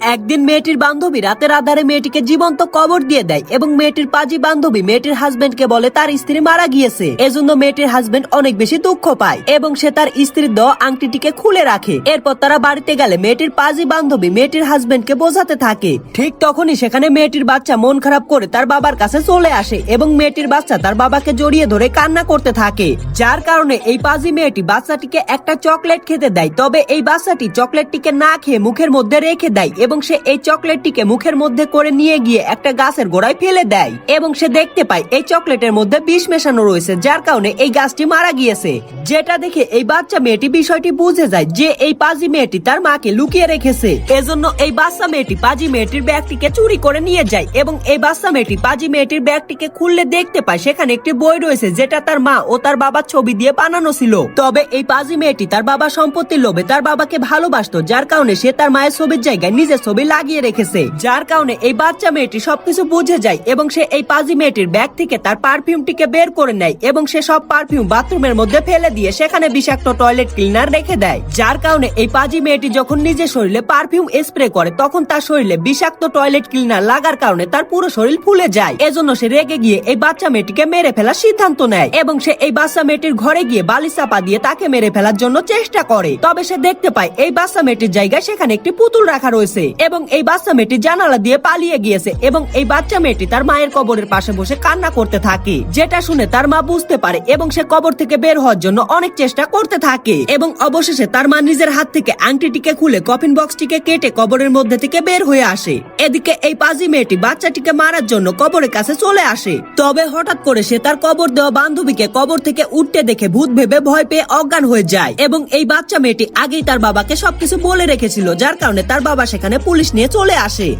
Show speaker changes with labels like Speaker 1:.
Speaker 1: একদিন মেয়েটির বান্ধবী রাতের আধারে মেয়েটিকে জীবন্ত কবর দিয়ে দেয় এবং মেয়েটির পাজি বান্ধবী মেয়েটির হাজবেন্ডকে বলে তার স্ত্রী মারা গিয়েছে। এজন্য মেয়েটির হাজবেন্ড অনেক বেশি দুঃখ পায় এবং সে তার স্ত্রীর দেওয়া আংটিটিকে খুলে রাখে। এরপর তারা বাড়িতে গেলে মেয়েটির পাজি বান্ধবী মেয়েটির হাজবেন্ডকে বোঝাতে থাকে। ঠিক তখনই সেখানে মেয়েটির বাচ্চা মন খারাপ করে তার বাবার কাছে চলে আসে এবং মেয়েটির বাচ্চা তার বাবাকে জড়িয়ে ধরে কান্না করতে থাকে। যার কারণে এই পাজি মেয়েটি বাচ্চাটিকে একটা চকলেট খেতে দেয়, তবে এই বাচ্চাটি চকলেটটিকে না খেয়ে মুখের মধ্যে রেখে দেয় এবং সে এই চকলেটটিকে মুখের মধ্যে করে নিয়ে গিয়ে একটা গাছের গোড়ায় ফেলে দেয় এবং সে দেখতে পায় এই চকলেটের মধ্যে বিষ মেশানো রয়েছে, যার কারণে এই গাছটি মারা গিয়েছে। যেটা দেখে এই বাচ্চা মেয়েটি বিষয়টি বুঝে যায় যে এই পাজি মেয়েটি তার মাকে লুকিয়ে রেখেছে। এজন্য এই বাচ্চা মেয়েটি পাজি মেয়েটির ব্যাগটিকে চুরি করে নিয়ে যায় এবং এই বাচ্চা মেয়েটি পাজি মেয়েটির ব্যাগটিকে খুললে দেখতে পায় সেখানে একটি বই রয়েছে, যেটা তার মা ও তার বাবার ছবি দিয়ে বানানো ছিল। তবে এই পাজি মেয়েটি তার বাবা সম্পত্তির লোভে তার বাবাকে ভালোবাসতো, যার কারণে সে তার মায়ের ছবির জায়গায় নিজের ছবি লাগিয়ে রেখেছে। যার কারণে এই বাচ্চা মেয়েটি সবকিছু বুঝে যায় এবং সে এই পাজি মেয়েটির ব্যাগ থেকে তার পারফিউমটিকে বের করে নেয় এবং সে সব পারফিউম বাথরুমের মধ্যে ফেলে দিয়ে সেখানে বিষাক্ত টয়লেট ক্লিনার রেখে দেয়। যার কারণে এই পাজি মেয়েটি যখন নিজের শরীরে পারফিউম স্প্রে করে, তখন তার শরীরে বিষাক্ত টয়লেট ক্লিনার লাগার কারণে তার পুরো শরীর ফুলে যায়। এজন্য সে রেগে গিয়ে এই বাচ্চা মেয়েটিকে মেরে ফেলার সিদ্ধান্ত নেয় এবং সে এই বাচ্চা মেয়েটির ঘরে গিয়ে বালি চাপা দিয়ে তাকে মেরে ফেলার জন্য চেষ্টা করে। তবে সে দেখতে পায় এই বাচ্চা মেয়েটির জায়গায় সেখানে একটি পুতুল রাখা রয়েছে। এবং এই বাচ্চা মেয়েটি জানালা দিয়ে পালিয়ে গিয়েছে এবং এই বাচ্চা মেয়েটি তার মায়ের কবরের পাশে বসে কান্না করতে থাকে। যেটা শুনে তার মা বুঝতে পারে এবং সে কবর থেকে বের হওয়ার জন্য অনেক চেষ্টা করতে থাকে এবং অবশেষে তার মা নিজের হাত থেকে আংটিটিকে খুলে কফিন বক্সটিকে কেটে কবরের মধ্যে থেকে বের হয়ে আসে। এদিকে এই পাজি মেয়েটি বাচ্চাটিকে মারার জন্য কবরের কাছে চলে আসে। তবে হঠাৎ করে সে তার কবর দেওয়া বান্ধবীকে কবর থেকে উঠতে দেখে ভূত ভেবে ভয় পেয়ে অজ্ঞান হয়ে যায় এবং এই বাচ্চা মেয়েটি আগেই তার বাবাকে সবকিছু বলে রেখেছিল, যার কারণে তার বাবা সেখানে পুলিশ নিয়ে চলে আসে।